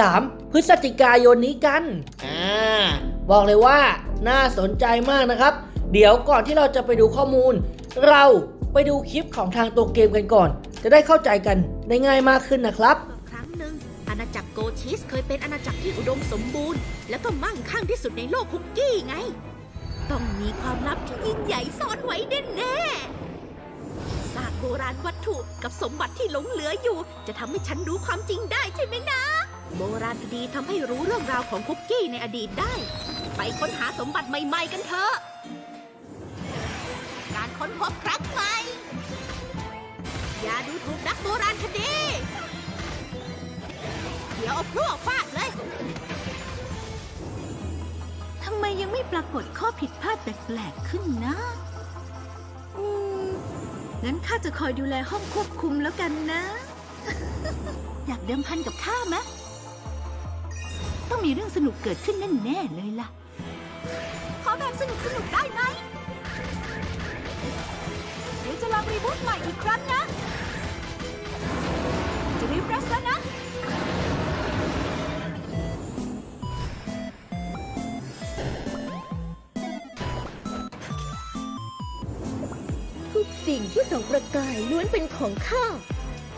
3 พฤศจิกายนนี้กันอ่าบอกเลยว่าน่าสนใจมากนะครับ เดี๋ยวก่อนที่เราจะไปดูข้อมูล เราไปดูคลิปของทางตัวเกมกันก่อน จะได้เข้าใจกันได้ง่ายมากขึ้นนะครับ ครั้งหนึ่งอาณาจักรโกชิสเคยเป็นอาณาจักรที่อุดมสมบูรณ์ และก็มั่งคั่งที่สุดในโลกคุกกี้ไง ต้องมีความลับที่ยิ่งใหญ่ซ่อนไว้แน่แน่ๆซากโบราณวัตถุกับสมบัติที่หลงเหลืออยู่ จะทำให้ฉันรู้ความจริงได้ใช่ไหมนะ โบราณคดีทำให้รู้เรื่องราวของคุกกี้ในอดีตได้ ไปค้นหาสมบัติใหม่ ๆ กันเถอะ การค้นพบครั้งใหม่ อย่าดูถูกนักโบราณคดี เดี๋ยวเอาพวกฟาดเลย ทำไมยังไม่ปรากฏข้อผิดพลาดแปลกๆขึ้นนะอืมงั้นข้าจะคอยดูแลห้องควบคุมแล้วกันนะ อยากเดิมพันกับข้าไหม ต้องมีเรื่องสนุกเกิดขึ้นแน่ๆเลยล่ะ ขอแบบสนุกสนุกๆได้ไหม เดี๋ยวจะลองรีบูทใหม่อีกครั้งนะ จะรีเฟรชแล้วนะ ทุกสิ่งที่ส่องประกายล้วนเป็นของข้า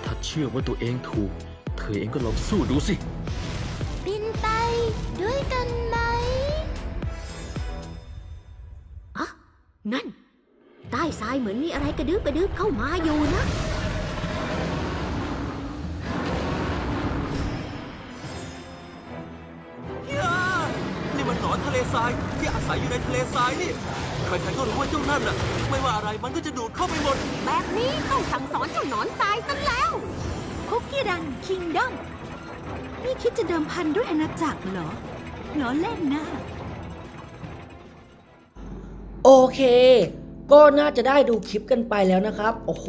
ถ้าเชื่อว่าตัวเองถูก เธอเองก็ลองสู้ดูสิ นั่น ใต้ทรายเหมือนมีอะไรกระดึ๊บกระดึ๊บเข้ามาอยู่นะ ย่านี่มันหนอนทะเลทรายที่อาศัยอยู่ในทะเลทรายนี่ ใครๆก็รู้ว่าเจ้านั่นน่ะ ไม่ว่าอะไรมันก็จะดูดเข้าไปหมด แบบนี้ต้องสั่งสอนเจ้าหนอนทรายซะแล้วคุกกี้รันคิงดอมนี่คิดจะเดิมพันด้วยอาณาจักรเหรอล้อเล่นนะ โอเค ก็น่าจะได้ดูคลิปกันไปแล้วนะครับ โอ้โห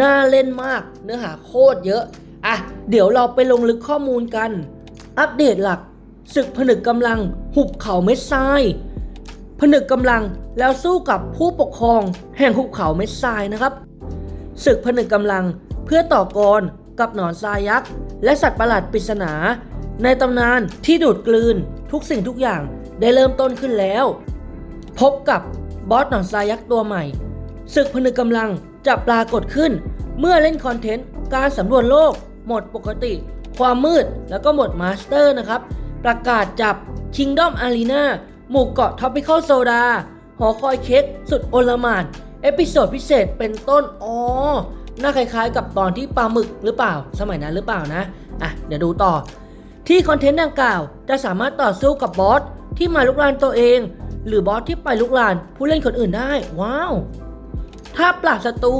น่าเล่นมาก เนื้อหาโคตรเยอะ อะ เดี๋ยวเราไปลงลึกข้อมูลกัน อัปเดตหลัก ศึกผนึกกำลัง หุบเขาเม็ดทราย ผนึกกำลังแล้วสู้กับผู้ปกครอง แห่งหุบเขาเม็ดทรายนะครับ ศึกผนึกกำลังเพื่อต่อกรกับหนอนทรายยักษ์ และสัตว์ประหลาดปริศนา ในตำนานที่ดูดกลืนทุกสิ่งทุกอย่างได้เริ่มต้นขึ้นแล้ว พบกับบอสหนอนทรายยักษ์ตัวใหม่ ศึกผนึกกำลังจะปรากฏขึ้น เมื่อเล่นคอนเทนต์การสำรวจโลก หมดปกติ ความมืดแล้วก็หมดมาสเตอร์นะครับ ประกาศจับ Kingdom Arena หมู่เกาะ Tropical Soda หอคอยเค้กสุดโอลมานเอพิโซดพิเศษเป็นต้น อ๋อ น่าคล้ายๆกับตอนที่ปลาหมึกหรือเปล่า สมัยนั้นหรือเปล่านะ อะ เดี๋ยวดูต่อ ที่คอนเทนต์ดังกล่าว จะสามารถต่อสู้กับบอสที่มาลุกลานตัวเอง หรือบอสที่ไปลุกลานผู้เล่นคนอื่นได้ ว้าว ถ้าปราบศัตรู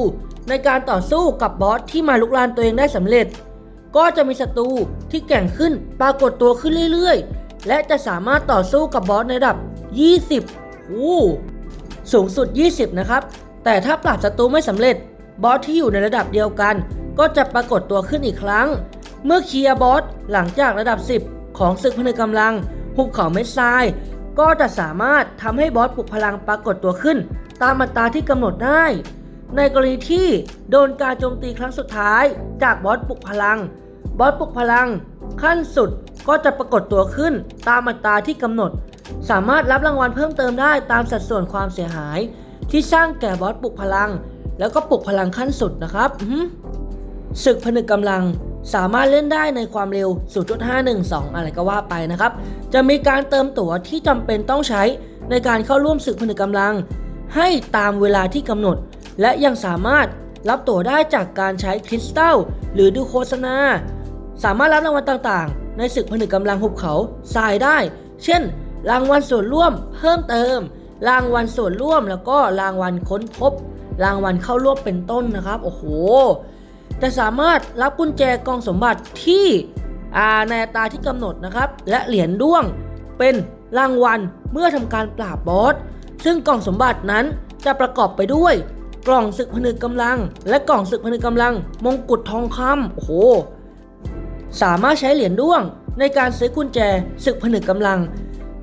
ในการต่อสู้กับบอสที่มาลุกลานตัวเองได้สำเร็จ ก็จะมีศัตรูที่แก่งขึ้นปรากฏตัวขึ้นเรื่อยๆ และจะสามารถต่อสู้กับบอสในระดับ 20อู้สูงสุด 20 นะครับ แต่ถ้าปราบศัตรูไม่สำเร็จ บอสที่อยู่ในระดับเดียวกัน ก็จะปรากฏตัวขึ้นอีกครั้ง เมื่อเคลียร์บอสหลังจากระดับ 10 ของศึกพนึกกำลังหุบเขาเม็ดทราย ก็จะสามารถทำให้บอสปลุกพลังปรากฏตัวขึ้น ตามอัตราที่กำหนดได้ ในกรณีที่โดนการโจมตีครั้งสุดท้าย จากบอสปลุกพลัง บอสปลุกพลัง ขั้นสุดก็จะปรากฏตัวขึ้น ตามอัตราที่กำหนด สามารถรับรางวัลเพิ่มเติมได้ตามสัดส่วนความเสียหาย ที่สร้างแก่บอสปลุกพลัง แล้วก็ปลุกพลังขั้นสุดนะครับศึกผนึกกำลัง สามารถเล่นได้ในความเร็ว 0.512 อะไรก็ว่าไปนะครับ จะมีการเติมตั๋วที่จำเป็นต้องใช้ในการเข้าร่วมศึกผนึกกำลัง ให้ตามเวลาที่กำหนด และยังสามารถรับตั๋วได้จากการใช้คริสตัลหรือดูโฆษณา สามารถรับรางวัลต่างๆ ในศึกผนึกกำลังหุบเขาทรายได้ เช่น รางวัลส่วนร่วมเพิ่มเติม รางวัลส่วนร่วมแล้วก็รางวัลค้นพบ รางวัลเข้าร่วมเป็นต้นนะครับ โอ้โห จะสามารถรับกุญแจกองสมบัติที่อาในอัตราที่กำหนดนะครับ และเหรียญด้วงเป็นรางวัลเมื่อทำการปราบบอส ซึ่งกล่องสมบัตินั้นจะประกอบไปด้วย กล่องศึกผนึกกำลัง และกล่องศึกผนึกกำลัง มงกุฎทองคำโอ้โหสามารถใช้เหรียญด้วง ในการซื้อกุญแจศึกผนึกกำลัง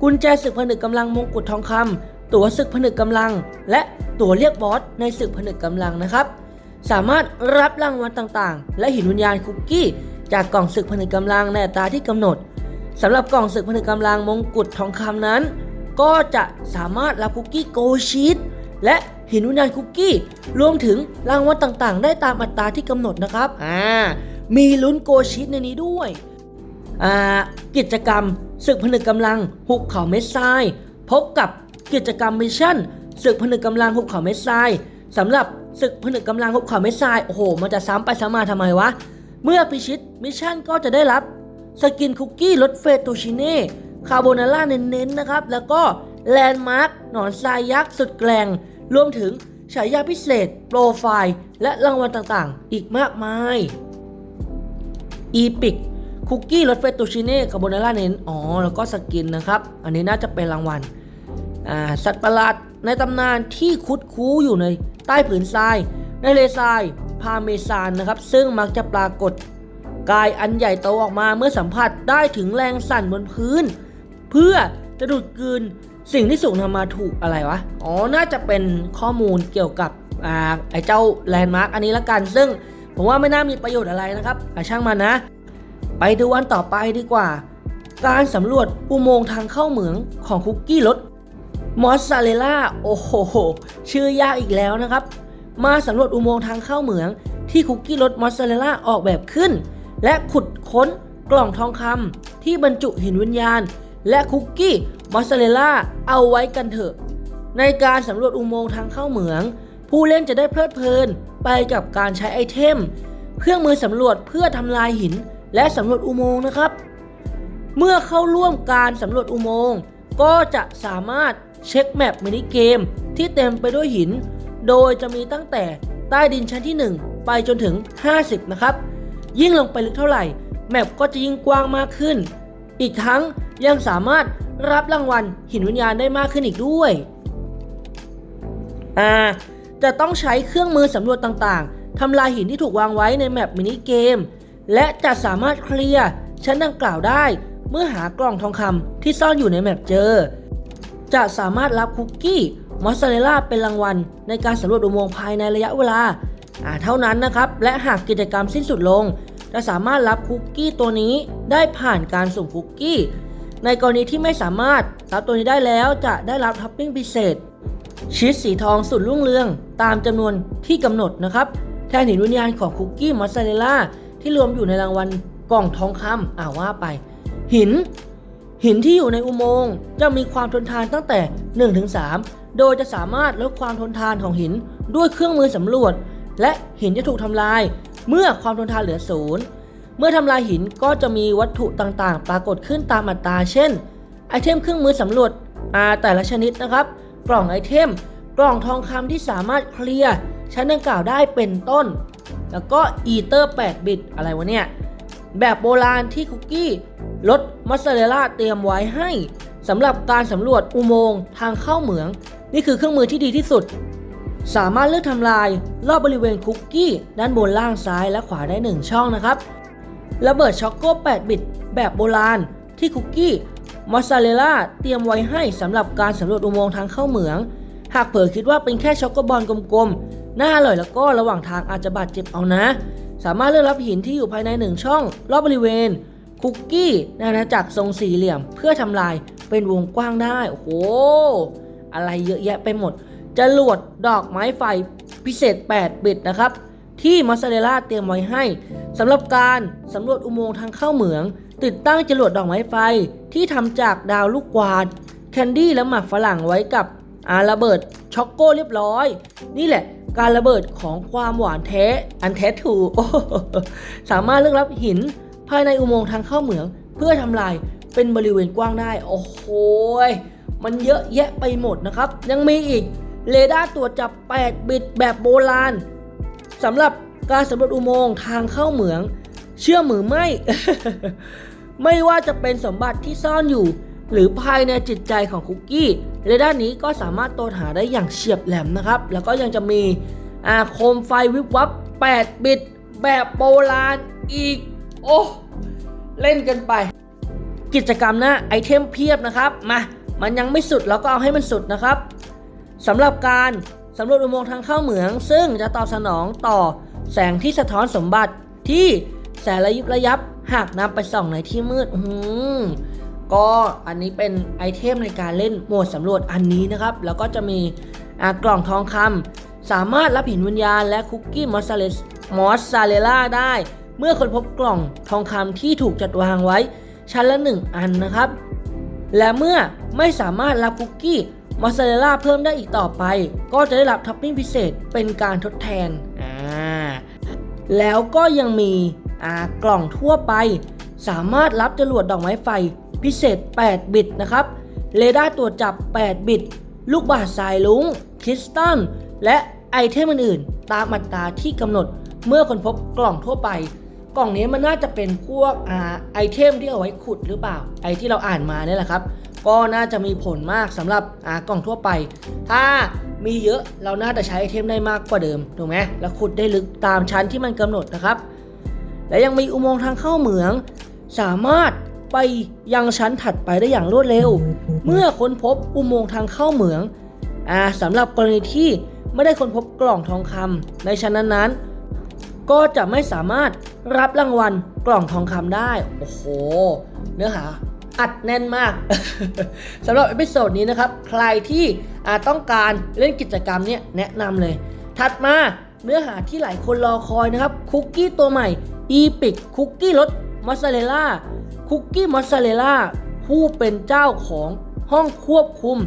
กุญแจศึกผนึกกำลังมงกุฎทองคำตั๋วศึกผนึกกำลัง และตั๋วเรียกบอสในศึกผนึกกำลังนะครับ สามารถรับรางวัลต่างๆ และหินวิญญาณคุกกี้ จากกล่องศึกผนึกกำลังในอัตราที่กำหนดสำหรับกล่องศึกผนึกกำลังมงกุฎทองคำนั้น ก็จะสามารถรับคุกกี้โกชีตและหินวิญญาณคุกกี้ รวมถึงรางวัลต่างๆ ได้ตามอัตราที่กำหนดนะครับอ่ามีลุ้นโกชีตในนี้ด้วยอ่ากิจกรรมศึกผนึกกำลังหุบเขาเม็ดทราย พบกับกิจกรรมมิชชั่นศึกผนึกกำลังหุบเขาเม็ดทรายสำหรับ ศึกผนึกกำลังหุบเขาเม็ดทราย โอ้โห มันจะซ้ำไปซ้ำมาทำไมวะ เมื่อพิชิตมิชชั่นก็จะได้รับสกินคุกกี้รสเฟโตชิเน่คาโบนาร่าเน้นๆนะครับ แล้วก็แลนด์มาร์คหนอนทรายยักษ์สุดแกร่งรวมถึงฉายาพิเศษ โปรไฟล์ และรางวัลต่างๆ อีกมากมายอีพิกคุกกี้รสเฟตูชิเน่คาโบนาร่าเน้นอ๋อแล้วก็สกินนะครับ อันนี้น่าจะเป็นรางวัล สัตว์ประหลาดในตำนานที่คุดคู้อยู่ในใต้ผืนทราย ในเลทรายพาเมซานนะครับ ซึ่งมักจะปรากฏกายอันใหญ่โตออกมาเมื่อสัมผัสได้ถึงแรงสั่นบนพื้น เพื่อจะดูดกลืนสิ่งที่สูงนำมาถูกอะไรวะ อ๋อ น่าจะเป็นข้อมูลเกี่ยวกับอ่าไอ้เจ้าแลนด์มาร์กอันนี้ละกัน ซึ่งผมว่าไม่น่ามีประโยชน์อะไรนะครับอะช่างมันนะ ไปดูวันต่อไปดีกว่า การสำรวจอุโมงค์ทางเข้าเหมืองของคุกกี้รส มอสซาเรลล่าโอ้โห ชื่อยากอีกแล้วนะครับ มาสำรวจอุโมงค์ทางเข้าเหมือง ที่คุกกี้รสมอสซาเรลล่าออกแบบขึ้น และขุดค้นกล่องทองคำที่บรรจุหินวิญญาณ และคุกกี้มอสซาเรลล่าเอาไว้กันเถอะ ในการสำรวจอุโมงค์ทางเข้าเหมือง ผู้เล่นจะได้เพลิดเพลินไปกับการใช้ไอเทม เครื่องมือสำรวจเพื่อทำลายหิน และสำรวจอุโมงค์นะครับ เมื่อเข้าร่วมการสำรวจอุโมงค์ก็จะสามารถ เช็คแมปมินิเกมที่เต็มไปด้วยหิน โดยจะมีตั้งแต่ใต้ดินชั้นที่ 1 ไปจนถึง 50 นะครับ ยิ่งลงไปลึกเท่าไหร่ แมปก็จะยิ่งกว้างมากขึ้น อีกทั้งยังสามารถรับรางวัลหินวิญญาณได้มากขึ้นอีกด้วยอ่าจะต้องใช้เครื่องมือสำรวจต่างๆ ทำลายหินที่ถูกวางไว้ในแมปมินิเกม และจะสามารถเคลียร์ชั้นดังกล่าวได้ เมื่อหากล่องทองคำที่ซ่อนอยู่ในแมปเจอ จะสามารถรับคุกกี้มอสซาเรลล่าเป็นรางวัล ในการสำรวจอุโมงค์ภายในระยะเวลาเท่านั้นนะครับ และหากกิจกรรมสิ้นสุดลง จะสามารถรับคุกกี้ตัวนี้ได้ผ่านการสุ่มคุกกี้ ในกรณีที่ไม่สามารถรับตัวนี้ได้แล้วจะได้รับท็อปปิ้งพิเศษ ชีสสีทองสุดรุ่งเรือง ตามจำนวนที่กำหนดนะครับแทนหินวิญญาณของคุกกี้มอสซาเรลล่าที่รวมอยู่ในรางวัลกล่องทองคำอ่าว่าไป หิน หินที่อยู่ในอุโมงค์จะมีความทนทานตั้งแต่ 1-3 โดยจะสามารถลดความทนทานของหินด้วยเครื่องมือสำรวจ และหินจะถูกทำลายเมื่อความทนทานเหลือศูนย์เมื่อทำลายหินก็จะมีวัตถุต่างๆ ปรากฏขึ้นตามอัตราเช่น ไอเทมเครื่องมือสำรวจอาแต่ละชนิดนะครับ กล่องไอเทม กล่องทองคำที่สามารถเคลียร์ชั้นดังกล่าวได้เป็นต้น แล้วก็อีเตอร์ 8 บิตอะไรวะเนี่ย แบบโบราณที่คุกกี้รสมอสซาเรลล่าเตรียมไว้ให้สำหรับการสำรวจอุโมงค์ทางเข้าเหมือง นี่คือเครื่องมือที่ดีที่สุด สามารถเลือกทำลายรอบบริเวณคุกกี้ ด้านบนล่างซ้ายและขวาได้ 1 ช่องนะครับระเบิดช็อกโก้ 8 บิต แบบโบราณที่คุกกี้มอสซาเรลล่าเตรียมไว้ให้สำหรับการสำรวจอุโมงค์ทางเข้าเหมือง หากเผลอคิดว่าเป็นแค่ช็อกโกบอลกลมๆ น่าอร่อยแล้วก็ระหว่างทางอาจจะบาดเจ็บเอานะ สามารถเลือกรับหินที่อยู่ภายในหนึ่งช่อง รอบบริเวณ คุกกี้ในอาณาจักรทรงสี่เหลี่ยม เพื่อทำลายเป็นวงกว้างได้ โอ้โห อะไรเยอะแยะไปหมดจรวดดอกไม้ไฟพิเศษ 8 บิตนะครับ ที่มอสซาเรลล่าเตรียมไว้ให้สำหรับการสำรวจอุโมงค์ทางเข้าเหมือง ติดตั้งจรวดดอกไม้ไฟที่ทำจากดาวลูกกวาด แคนดี้และหมากฝรั่งไว้กับ อาระเบิดช็อกโก้เรียบร้อย นี่แหละการระเบิดของความหวานแท้อันแท้ถูสามารถเลือกรับหินภายในอุโมงค์ทางเข้าเหมือง เพื่อทำลายเป็นบริเวณกว้างได้ โอ้โหยมันเยอะแยะไปหมดนะครับ ยังมีอีกเรดาร์ตรวจจับ 8 บิตแบบโบราณสำหรับการสำรวจอุโมงค์ทางเข้าเหมือง เชื่อมือไม่ ไม่ว่าจะเป็นสมบัติที่ซ่อนอยู่ หรือภายในจิตใจของคุกกี้ในด้านนี้ก็สามารถตรวจหาได้อย่างเฉียบแหลมนะครับ แล้วก็ยังจะมีอาโคมไฟวิบวับ 8 บิต แบบโบราณอีก โอ้เล่นกันไป กิจกรรมนะไอเทมเพียบนะครับ มา มันยังไม่สุดเราก็เอาให้มันสุดนะครับสำหรับการสำรวจอุโมงค์ทางเข้าเหมือง ซึ่งจะตอบสนองต่อแสงที่สะท้อนสมบัติที่แสงระยิบระยับหากนำไปส่องในที่มืดอือหือ ก็อันนี้เป็นไอเทมในการเล่นโหมดสำรวจอันนี้นะครับ แล้วก็จะมีกล่องทองคำสามารถรับหินวิญญาณและคุกกี้มอสซาเรลมอสซาเรลล่าได้ เมื่อคนพบกล่องทองคำที่ถูกจัดวางไว้ ชั้นละ 1 อันนะครับ และเมื่อไม่สามารถรับคุกกี้มอสซาเรลล่าเพิ่มได้อีกต่อไป ก็จะได้รับท็อปปิ้งพิเศษเป็นการทดแทนอ่าแล้วก็ยังมีอ่ากล่องทั่วไป สามารถรับจรวดดอกไม้ไฟ พิเศษ 8 บิตนะครับ เรดาร์ตรวจจับ 8 บิต ลูกบาศก์สายลุงคริสตัล และไอเทมอื่นๆ ตามอัตราที่กำหนดเมื่อคนพบกล่องทั่วไป กล่องนี้มันน่าจะเป็นพวกอ่าไอเทมที่เอาไว้ขุดหรือเปล่า ไอที่เราอ่านมาเนี่ยแหละครับ ก็น่าจะมีผลมากสำหรับอ่ากล่องทั่วไป ถ้ามีเยอะเราน่าจะใช้ไอเทมได้มากกว่าเดิมถูกไหมแล้วขุดได้ลึกตามชั้นที่มันกำหนดนะครับ และยังมีอุโมงค์ทางเข้าเหมือง สามารถ ไปยังชั้นถัดไปได้อย่างรวดเร็ว เมื่อค้นพบอุโมงค์ทางเข้าเหมืองอ่าสำหรับกรณีที่ไม่ได้ค้นพบกล่องทองคำในชั้นนั้นๆ ก็จะไม่สามารถรับรางวัลกล่องทองคำได้ โอ้โห เนื้อหาอัดแน่นมากสำหรับเอพิโซดนี้นะครับ ใครที่อาต้องการเล่นกิจกรรมเนี่ยแนะนำเลย ถัดมาเนื้อหาที่หลายคนรอคอยนะครับ คุกกี้ตัวใหม่ e p i c คุกกี้รสมอสซาเรลล่า คุกกี้มอสซาเรลล่าผู้เป็นเจ้าของห้องควบคุม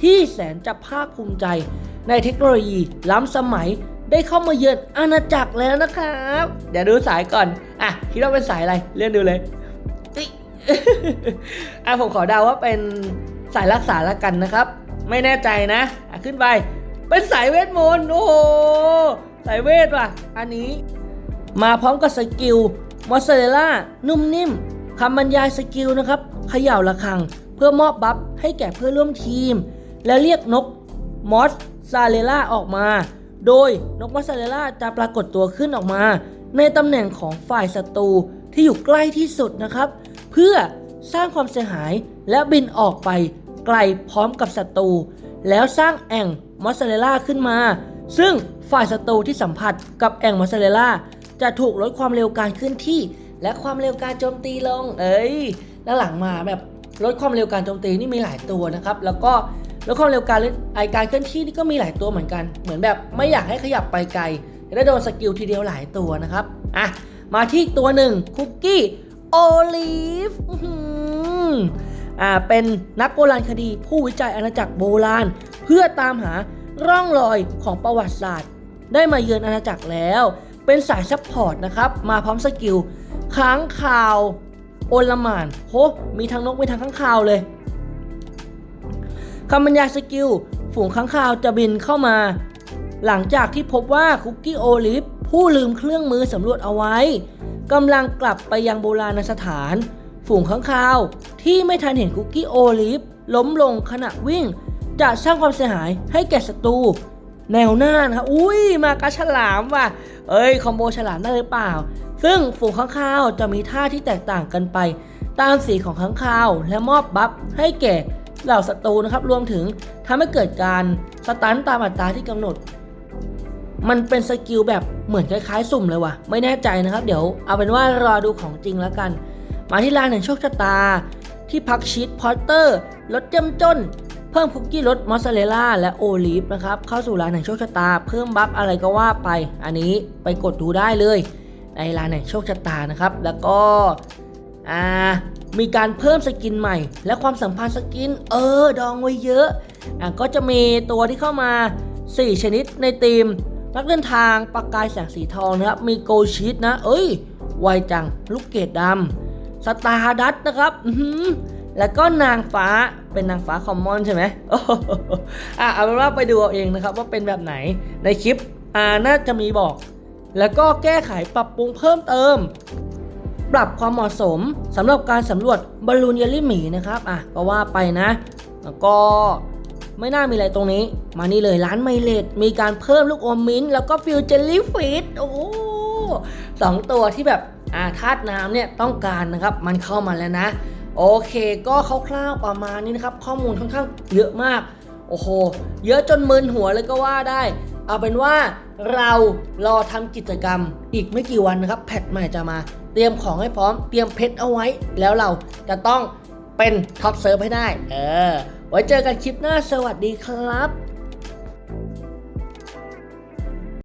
ที่แสนจะภาคภูมิใจในเทคโนโลยีล้ำสมัยได้เข้ามาเยือนอาณาจักรแล้วนะครับ เดี๋ยวดูสายก่อน อะ คิดว่าเป็นสายอะไร เลื่อนดูเลยอะผมขอเดาว่าเป็นสายรักษาละกันนะครับ ไม่แน่ใจนะอะขึ้นไป เป็นสายเวทมนต์โอ้โหสายเวทว่ะ อันนี้ มาพร้อมกับสกิลมอสซาเรลล่านุ่มนิ่ม คำบรรยายสกิลนะครับเขย่าระฆัง เพื่อมอบบัฟให้แก่เพื่อนร่วมทีม และเรียกนกมอสซาเรลล่าออกมา โดยนกมอสซาเรลล่าจะปรากฏตัวขึ้นออกมา ในตำแหน่งของฝ่ายศัตรูที่อยู่ใกล้ที่สุดนะครับ เพื่อสร้างความเสียหายและบินออกไปไกลพร้อมกับศัตรูแล้วสร้างแอ่งมอสซาเรลล่าขึ้นมา ซึ่งฝ่ายศัตรูที่สัมผัสกับแอ่งมอสซาเรลล่าจะถูกลดความเร็วการเคลื่อนที่ และความเร็วการโจมตีลง เอ้ย แล้วหลังมาแบบลดความเร็วการโจมตีนี่มีหลายตัวนะครับ แล้วก็ลดความเร็วการเล่นไอการเคลื่อนที่นี่ก็มีหลายตัวเหมือนกัน เหมือนแบบไม่อยากให้ขยับไปไกลจะได้โดนสกิลทีเดียวหลายตัวนะครับ อะ มาที่อีกตัวหนึ่งคุกกี้โอลิฟอื้อหืออ่า เป็นนักโบราณคดีผู้วิจัยอาณาจักรโบราณ เพื่อตามหาร่องรอยของประวัติศาสตร์ ได้มาเยือนอาณาจักรแล้ว เป็นสายซัพพอร์ตนะครับ มาพร้อมสกิล ค้างคาว โอลมานโหมีทั้งนกมีทั้งข้างคาวเลยคำบรรยายสกิล ฝูงค้างคาวจะบินเข้ามา หลังจากที่พบว่าคุกกี้โอลิฟผู้ลืมเครื่องมือสำรวจเอาไว้กำลังกลับไปยังโบราณสถาน ฝูงค้างคาว ที่ไม่ทันเห็นคุกกี้โอลิฟล้มลงขณะวิ่ง จะสร้างความเสียหายให้แก่ศัตรู แนวหน้านะครับ อุ้ยมากระฉลามว่ะ เอ้ย คอมโบฉลามได้หรือเปล่า ซึ่งฝูงค้างคาวจะมีท่าที่แตกต่างกันไป ตามสีของค้างคาวและมอบบัฟให้แก่เหล่าศัตรูนะครับ รวมถึงทำให้เกิดการสตันตามอัตราที่กำหนด มันเป็นสกิลแบบเหมือนคล้ายๆ สุ่มเลยว่ะ ไม่แน่ใจนะครับ เดี๋ยวเอาเป็นว่ารอดูของจริงแล้วกัน มาที่ร้านแห่งโชคชะตา ที่พักชีสพอตเตอร์รสเจ้มจน เพิ่มคุกกี้รสมอสซาเรลล่าและโอลีฟนะครับ เข้าสู่ร้านแห่งโชคชะตา เพิ่มบัฟอะไรก็ว่าไป อันนี้ไปกดดูได้เลย ในร้านแห่งโชคชะตานะครับ แล้วก็อ่ามีการเพิ่มสกินใหม่ และความสัมพันธ์สกิน เออ ดองไว้เยอะอะก็จะมีตัวที่เข้ามา 4 ชนิดในทีมนักเดินทางประกายแสงสีทองนะครับ มีโกชีตนะ เอ้ยไวจังลูกเกดดำสตาร์ดัตนะครับ อื แล้วก็นางฟ้าเป็นนางฟ้าคอมมอนใช่ไหมอะเอาเป็นว่าไปดูเอาเองนะครับว่าเป็นแบบไหนในคลิปอ่าน่าจะมีบอก แล้วก็แก้ไขปรับปรุงเพิ่มเติม ปรับความเหมาะสมสำหรับการสำรวจบอลลูนเยลลี่หมีนะครับอะก็ว่าไปนะแล้วก็ไม่น่ามีอะไรตรงนี้ มานี่เลยร้านไมเลดมีการเพิ่มลูกอมมิ้นท์แล้วก็ฟิวเจลลี่ฟิตโอ้สองตัวที่แบบอาธาตุน้ำเนี่ยต้องการนะครับ มันเข้ามาแล้วนะ โอเค ก็คร่าวๆประมาณนี้นะครับ ข้อมูลค่อนข้างเยอะมาก โอ้โห เยอะจนมึนหัวเลยก็ว่าได้ เอาเป็นว่าเรารอทำกิจกรรมอีกไม่กี่วันนะครับ แพทใหม่จะมา เตรียมของให้พร้อม เตรียมเพชรเอาไว้ แล้วเราจะต้องเป็นท็อปเซิร์ฟให้ได้ เออ ไว้เจอกันคลิปหน้า สวัสดีครับ